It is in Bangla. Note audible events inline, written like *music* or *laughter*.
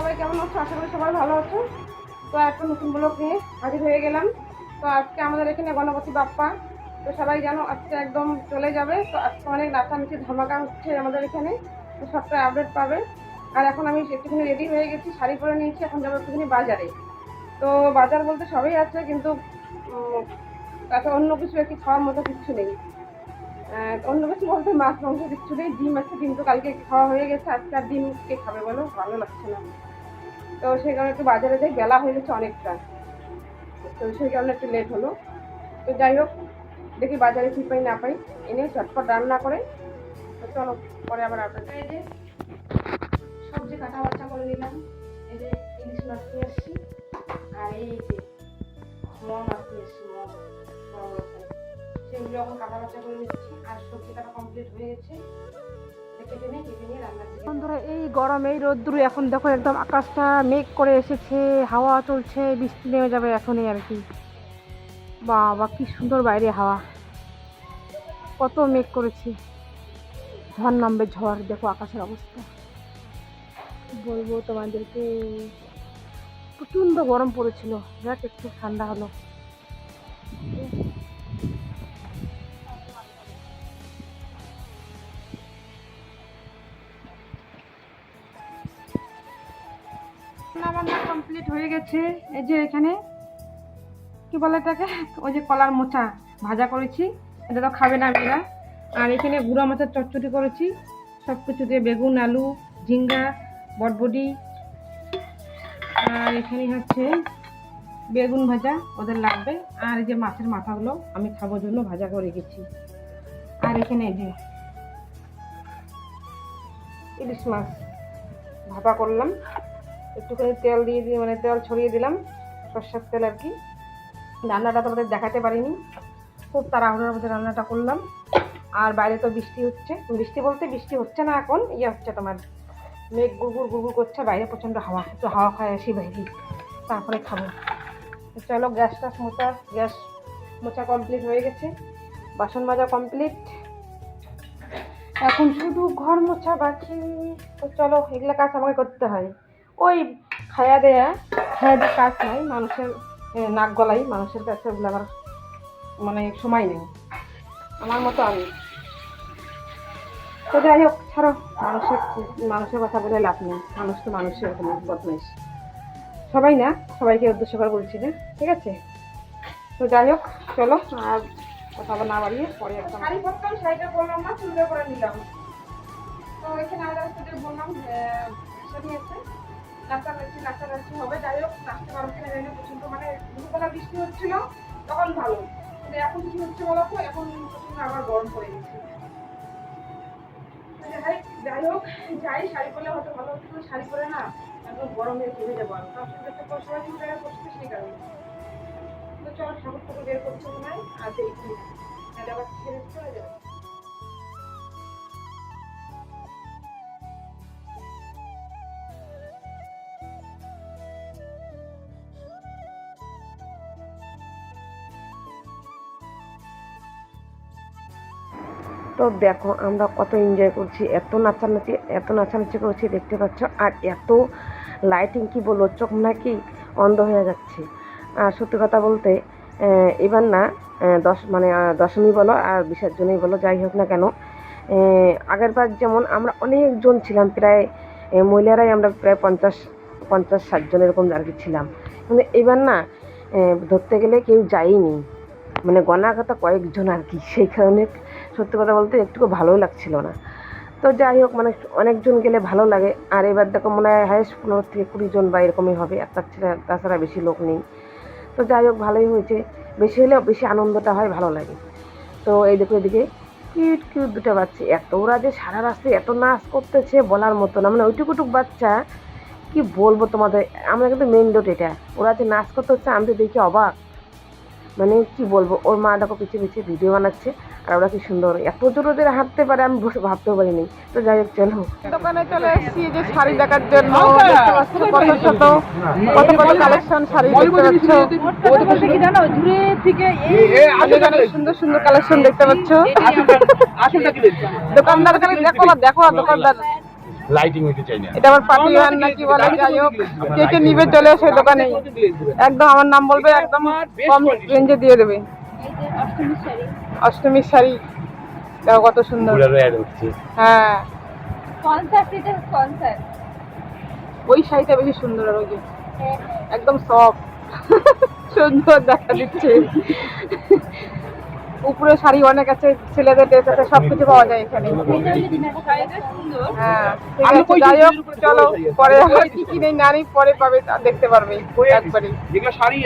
আশা করি সবাই ভালো আছো। তো একটা নতুন ব্লগ নিয়ে হাজির হয়ে গেলাম। তো আজকে আমাদের এখানে গণপতি বাপ্পা। তো সবাই জানো, আজকে একদম চলে যাবে। তো আজকে অনেক নাচানাচি, ধামাকা হচ্ছে আমাদের এখানে। তো সবটা আপডেট পাবে। আর এখন আমি একটুখানি রেডি হয়ে গেছি, শাড়ি পরে নিয়েছি। এখন যাব একটুখানি বাজারে। তো বাজার বলতে সবই আছে, কিন্তু তাতে অন্য কিছু একটু খাওয়ার মতো কিছু নেই। অন্য কিছু বলতে মাছ, মাংস কিছু নেই। ডিম আছে, ডিম তো কালকে খাওয়া হয়ে গেছে। আজকে আর ডিম কে খাবে বলো? ভালো লাগছে না। তো সেই কারণে একটু বাজারে যাই, বেলা হয়ে গেছে অনেকটা। তো সেই কারণে একটু লেট হলো। তো যাই হোক, দেখি বাজারে কী পাই না পাই। এনে চটপট রান্না করে। তো চলো, পরে আবার আপনাদের এই যে সবজি কাটা বাচ্চা করে নিলাম। এই যে ইলিশ মাছ নিয়ে আর এই নিয়ে সেগুলো এখন কাটা বাচ্চা করে নিচ্ছি। আর সবজি কাটা কমপ্লিট হয়ে গেছে। বন্ধুরা, এই গরম এই রোদ্দুর এখন দেখো একদম আকাশটা মেঘ করে এসেছে, হাওয়া চলছে, বৃষ্টি নেমে যাবে এখনই আর কি। বাবা, কি সুন্দর বাইরে হাওয়া। কত মেঘ করেছি। ঝড় নামবে ঝড়, দেখো আকাশের অবস্থা। বলব তোমাদেরকে, প্রচণ্ড গরম পড়েছিল। যাক, একটু ঠান্ডা হলো। রান্না কমপ্লিট হয়ে গেছে। এই যে এখানে, কি বলে এটাকে? ওই যে কলার মোচা ভাজা করেছি। এটা তো খাবে না মেয়েরা। আর এখানে গুঁড়া মাছের চটচটি করেছি। সব কিছু দিয়ে বেগুন, আলু, ঝিঙ্গা, বটবডি। আর এখানে হচ্ছে বেগুন ভাজা ওদের লাগবে। আর এই যে মাছের মাথাগুলো আমি খাবার জন্য ভাজা করে গেছি আর এখানে এই যে ইলিশ মাছ ভাপা করলাম। একটুখানি তেল দিয়ে দিয়ে মানে তেল ছড়িয়ে দিলাম, সর্ষের তেল আর কি। রান্নাটা তোমাদের দেখাতে পারিনি। খুব তাড়াহুড়োর মধ্যে রান্নাটা করলাম। আর বাইরে তো বৃষ্টি হচ্ছে। বৃষ্টি বলতে বৃষ্টি হচ্ছে না এখন ইয়ে হচ্ছে তোমার মেঘ গুড়গুড় গুড়গুড় করছে, বাইরে প্রচণ্ড হাওয়া, একটু হাওয়া খায় আসি বাইরে। তারপরে খাব। চলো, গ্যাস টাস মোচা গ্যাস মোচা কমপ্লিট হয়ে গেছে। বাসন মাজা কমপ্লিট এখন শুধু ঘর মোছা বাকি। তো চলো, এগুলো কাজ আমাকে করতে হয়। ওই খায়া দেয়া খায়া দেয়া কাজ নাই, মানুষের নাক গলাই, মানুষের কাছে ওগুলো আবার মানে সময় নেই। আমার মতো আমি। তো যাই হোক, ছাড়ো, মানুষের মানুষের কথা বলে লাভ নেই। মানুষ তো মানুষের বদমাইশ। সবাই না, সবাইকে উদ্দেশ্য করে বলছি না ঠিক আছে? তো যাই হোক, চলো, আর কথা না বাড়িয়ে পরে একটা সুন্দর করে নিলাম। তো এখানে বললাম আছে। নাচা নাচি নাচা নাচি হবে। যাই হোক, নাচতে পারব কিনা জানি প্রচণ্ড মানে দুপুরবেলা বৃষ্টি হচ্ছিল, তখন ভালো। কিন্তু এখন কি হচ্ছে বলো তো? এখন প্রচণ্ড আবার গরম পড়ে গেছে। যাই হোক, যাই, শাড়ি পরলে হয়তো ভালো শাড়ি পরে না একদম গরমে ঘেমে যাব আর। পর সবাই কিন্তু জায়গায় বসতে সেই কারণে। চলো, ঠাকুর ঠাকুর বের করছে মনে হয় আর দেখি আবার ছেড়ে চলে যাবে। তো দেখো আমরা কত এনজয় করছি, এত নাচানাচি এত নাচানাচি করছি, দেখতে পাচ্ছ? আর এত লাইটিং কি বলব, চোখ নাকি অন্ধ হয়ে যাচ্ছে। আর সত্যি কথা বলতে এবার না দশ মানে দশমী বলো আর বিসর্জনই বলো, যাই হোক না কেন আগেরবার যেমন আমরা অনেকজন ছিলাম, প্রায় মহিলারাই আমরা প্রায় পঞ্চাশ পঞ্চাশ, ষাট জন এরকম আর কি ছিলাম। কিন্তু এবার না ধরতে গেলে কেউ যায়নি। মানে গণাগত কয়েকজন আর কি, সেই কারণে সত্যি কথা বলতে একটুকু ভালোই লাগছিল না। তো যাই হোক মানে অনেকজন গেলে ভালো লাগে। আর এবার দেখো মনে হয় হায়েস্ট পনেরো থেকে কুড়ি জন বা এরকমই হবে। আর ছাড়া তাছাড়া বেশি লোক নেই। তো যাই হোক, ভালোই হয়েছে। বেশি হলেও বেশি আনন্দটা হয়, ভালো লাগে। তো এই দেখো এদিকে, কিউট কিউট দুটো বাচ্চা। এত ওরা যে সারা রাস্তায় এত নাচ করতেছে বলার মতো না। মানে ওইটুকুটুক বাচ্চা, কি বলব তোমাদের? আমরা কিন্তু মেন রোড এটা। ওরা যে নাচ করতে হচ্ছে, আমি তো দেখি অবাক। মানে কি বলব ওর মা দেখো পিছিয়ে পিছিয়ে ভিডিও বানাচ্ছে আর ওরা কি সুন্দর এত জোর ওদের হাঁটতে পারে আমি বসে ভাবতেও পারিনি তো যাই হোক চলো দোকানে চলে এসেছি যে শাড়ি দেখার জন্য দেখতে পাচ্ছ কত কত কত কালেকশন শাড়ি দেখতে পাচ্ছ এখানে সুন্দর সুন্দর কালেকশন দেখতে পাচ্ছ দোকানদার খালি দেখো না দেখো দোকানদার লাইটিং হইতে চাই না। এটা আমার পার্টি ওয়ান নাকি বলে যাই হোক। কে কে নিবে চলে আসে দোকানে। একদম আমার নাম বলবে একদম কম রেঞ্জে দিয়ে দেবে। অষ্টমীর শাড়ি। দেখো কত সুন্দর। পুরারও অ্যাড হচ্ছে। হ্যাঁ। ওই শাড়িটা বেশি সুন্দর আর ওই একদম সফট *laughs* সুন্দর দেখা দিচ্ছে। উপরে শাড়ি অনেক আছে ছেলেদের ড্রেস আছে সবকিছু পাওয়া যায় এখানে। হ্যাঁ যাই হোক চলো পরে কি কিনে নানি নারী পরে পাবে দেখতে পারবে একবারে শাড়ি